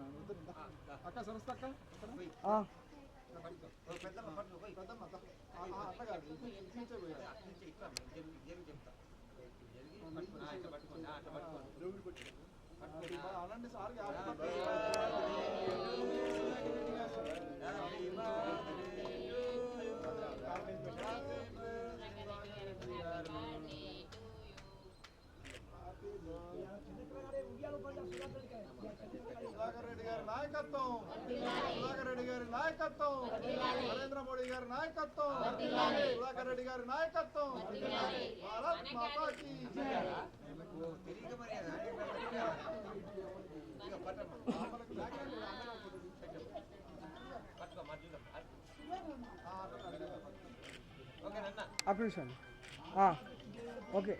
అక్క. సరస్త అక్క ఆ, పెద్దమ్మ నాయకత్వం. సుధాకర్ రెడ్డి గారి నాయకత్వం. నరేంద్ర మోడీ గారి నాయకత్వం. సుధాకర్ రెడ్డి గారి నాయకత్వం. భారత్ మాతాకి ఆ, ఓకే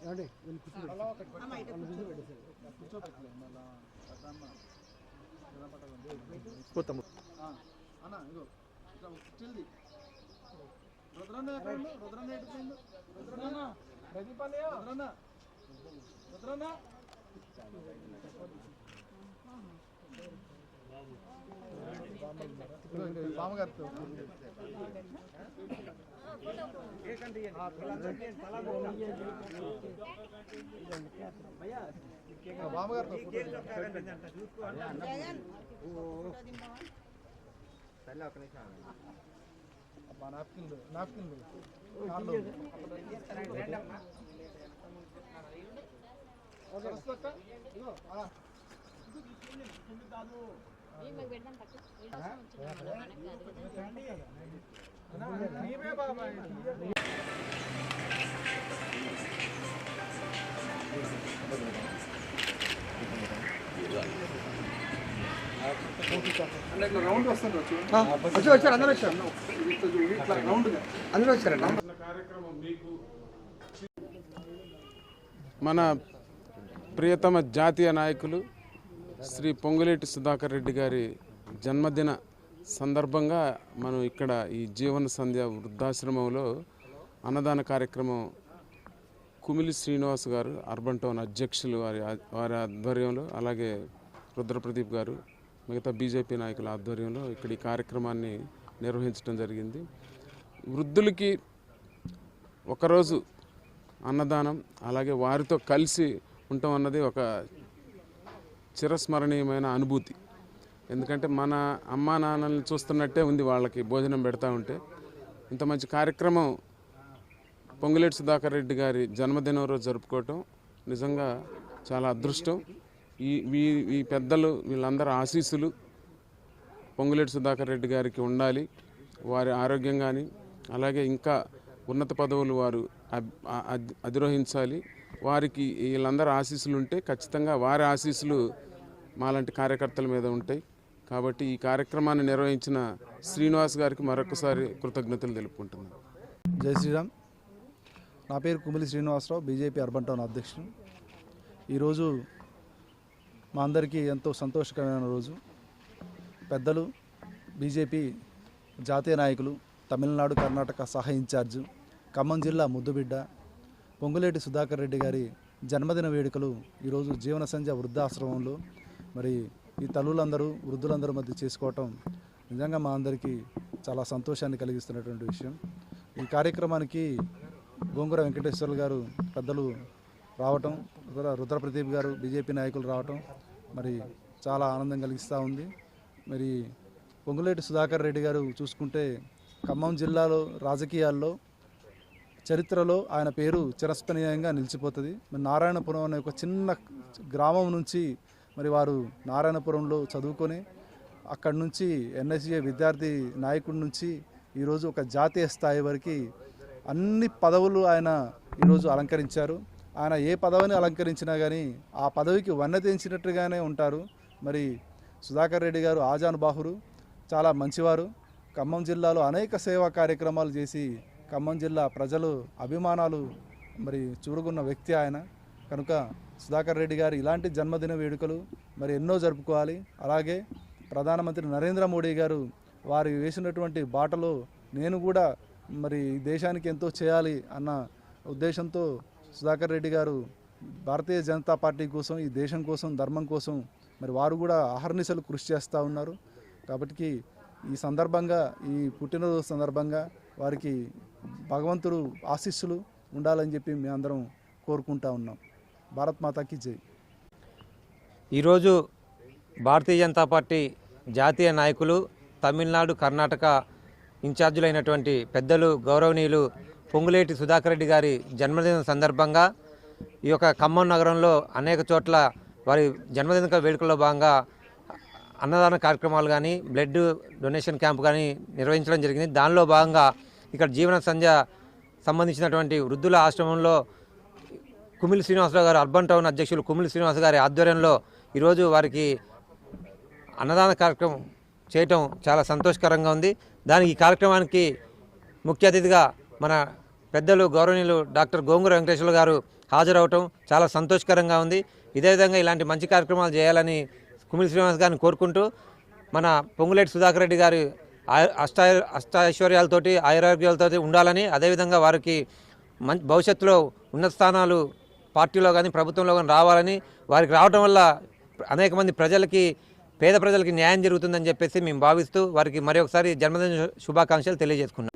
ఏమండి వీళ్ళు కూర్చోండి. వాళ్ళు మళ్ళా పోతాము అన్న ఇగో ఇట్లా స్టిల్ది రుద్రన్న రుద్రన్న రుద్రన్న రుద్రన్న రుద్రన్న ఇగో, ఇగో, ఈ బామ్మగారితో ఇగో, బామ్మగారితో ఫోటో అబ్బా నాప్కిన్లు నాప్కిన్లు కార్లో సరస్సు అక్క, ఇగో, ఆ. రౌండ్ వస్తుంది వచ్చి వచ్చారు అందరూ వచ్చారు. మన ప్రియతమ జాతీయ నాయకులు శ్రీ పొంగులేటి సుధాకర్ రెడ్డి గారి జన్మదిన సందర్భంగా మనం ఇక్కడ ఈ జీవన సంధ్య వృద్ధాశ్రమంలో అన్నదాన కార్యక్రమం కుమిలి శ్రీనివాస్ గారు అర్బన్ టౌన్ అధ్యక్షులు వారి వారి ఆధ్వర్యంలో అలాగే రుద్రప్రదీప్ గారు మిగతా బీజేపీ నాయకుల ఆధ్వర్యంలో ఇక్కడ ఈ కార్యక్రమాన్ని నిర్వహించడం జరిగింది. వృద్ధులకి ఒకరోజు అన్నదానం అలాగే వారితో కలిసి ఉండటం అన్నది ఒక చిరస్మరణీయమైన అనుభూతి. ఎందుకంటే మన అమ్మా నాన్నల్ని చూస్తున్నట్టే ఉంది వాళ్ళకి భోజనం పెడతా ఉంటే. ఇంత మంచి కార్యక్రమం పొంగులేటి సుధాకర్ రెడ్డి గారి జన్మదినం రోజు జరుపుకోవటం నిజంగా చాలా అదృష్టం. ఈ ఈ ఈ పెద్దలు వీళ్ళందరూ ఆశీస్సులు పొంగులేటి సుధాకర్ రెడ్డి గారికి ఉండాలి. వారి ఆరోగ్యం కానీ అలాగే ఇంకా ఉన్నత పదవులు వారు అబ్- అధిరోహించాలి. వారికి వీళ్ళందరూ ఆశీస్సులు ఉంటే ఖచ్చితంగా వారి ఆశీస్సులు మాలాంటి కార్యకర్తల మీద ఉంటాయి. కాబట్టి ఈ కార్యక్రమాన్ని నిర్వహించిన శ్రీనివాస్ గారికి మరొకసారి కృతజ్ఞతలు తెలుపుకుంటున్నాను. జై శ్రీరామ్. నా పేరు కుమిలి శ్రీనివాసరావు బీజేపీ అర్బన్ టౌన్ అధ్యక్షుడు. ఈరోజు మా అందరికీ ఎంతో సంతోషకరమైన రోజు. పెద్దలు బీజేపీ జాతీయ నాయకులు తమిళనాడు కర్ణాటక సహా ఇన్ఛార్జు ఖమ్మం జిల్లా ముద్దుబిడ్డ పొంగులేటి సుధాకర్ రెడ్డి గారి జన్మదిన వేడుకలు ఈరోజు జీవన సంధ్య వృద్ధాశ్రమంలో మరి ఈ తల్లులందరూ వృద్ధులందరూ మధ్య చేసుకోవటం నిజంగా మా అందరికీ చాలా సంతోషాన్ని కలిగిస్తున్నటువంటి విషయం. ఈ కార్యక్రమానికి గోంగూర వెంకటేశ్వర్లు గారు పెద్దలు రావటం రుద్రప్రదీప్ గారు బీజేపీ నాయకులు రావటం మరి చాలా ఆనందం కలిగిస్తూ ఉంది. మరి పొంగులేటి సుధాకర్ రెడ్డి గారు చూసుకుంటే ఖమ్మం జిల్లాలో రాజకీయాల్లో చరిత్రలో ఆయన పేరు చిరస్మరణీయంగా నిలిచిపోతుంది. మరి నారాయణపురం అనే ఒక చిన్న గ్రామం నుంచి మరి వారు నారాయణపురంలో చదువుకొని అక్కడి నుంచి ఎన్ఎస్జే విద్యార్థి నాయకుడి నుంచి ఈరోజు ఒక జాతీయ స్థాయి వరకు అన్ని పదవులు ఆయన ఈరోజు అలంకరించారు. ఆయన ఏ పదవిని అలంకరించినా కానీ ఆ పదవికి వన్నతించినట్టుగానే ఉంటారు. మరి సుధాకర్ రెడ్డి గారు ఆజానుబాహురు చాలా మంచివారు. ఖమ్మం జిల్లాలో అనేక సేవా కార్యక్రమాలు చేసి ఖమ్మం జిల్లా ప్రజలు అభిమానాలు మరి చూరుకున్న వ్యక్తి ఆయన. కనుక సుధాకర్ రెడ్డి గారు ఇలాంటి జన్మదిన వేడుకలు మరి ఎన్నో జరుపుకోవాలి. అలాగే ప్రధానమంత్రి నరేంద్ర మోడీ గారు వారు వేసినటువంటి బాటలో నేను కూడా మరి దేశానికి ఎంతో చేయాలి అన్న ఉద్దేశంతో సుధాకర్ రెడ్డి గారు భారతీయ జనతా పార్టీ కోసం ఈ దేశం కోసం ధర్మం కోసం మరి వారు కూడా అహర్నిశలు కృషి చేస్తూ ఉన్నారు. కాబట్టి ఈ సందర్భంగా ఈ పుట్టినరోజు సందర్భంగా వారికి భగవంతుడు ఆశీస్సులు ఉండాలని చెప్పి మేము అందరం కోరుకుంటా ఉన్నాం. భారత్ మాతాకి జై. ఈరోజు భారతీయ జనతా పార్టీ జాతీయ నాయకులు తమిళనాడు కర్ణాటక ఇన్ఛార్జీలైనటువంటి పెద్దలు గౌరవనీయులు పొంగులేటి సుధాకర్ రెడ్డి గారి జన్మదిన సందర్భంగా ఈ యొక్క ఖమ్మం నగరంలో అనేక చోట్ల వారి జన్మదిన వేడుకల్లో భాగంగా అన్నదాన కార్యక్రమాలు కానీ బ్లడ్ డొనేషన్ క్యాంప్ కానీ నిర్వహించడం జరిగింది. దానిలో భాగంగా ఇక్కడ జీవన సంధ్య సంబంధించినటువంటి వృద్ధుల ఆశ్రమంలో కుమిలి శ్రీనివాసరావు గారు అర్బన్ టౌన్ అధ్యక్షులు కుమిలి శ్రీనివాస గారి ఆధ్వర్యంలో ఈరోజు వారికి అన్నదాన కార్యక్రమం చేయటం చాలా సంతోషకరంగా ఉంది. దానికి ఈ కార్యక్రమానికి ముఖ్య అతిథిగా మన పెద్దలు గౌరవనీయులు డాక్టర్ గోంగూర వెంకటేశ్వర గారు హాజరవటం చాలా సంతోషకరంగా ఉంది. ఇదే విధంగా ఇలాంటి మంచి కార్యక్రమాలు చేయాలని కుమిలి శ్రీనివాస్ గారిని కోరుకుంటూ మన పొంగులేటి సుధాకర్ రెడ్డి గారి ఆయ- అష్ట అష్టైశ్వర్యాలతోటి ఆయురారోగ్యాలతోటి ఉండాలని అదేవిధంగా వారికి మం భవిష్యత్తులో ఉన్నత స్థానాలు పార్టీలో కానీ ప్రభుత్వంలో కానీ రావాలని వారికి రావటం వల్ల అనేక మంది ప్రజలకి పేద ప్రజలకి న్యాయం జరుగుతుందని చెప్పేసి మేము భావిస్తూ వారికి మరొకసారి జన్మదిన శుభాకాంక్షలు తెలియజేసుకున్నాం.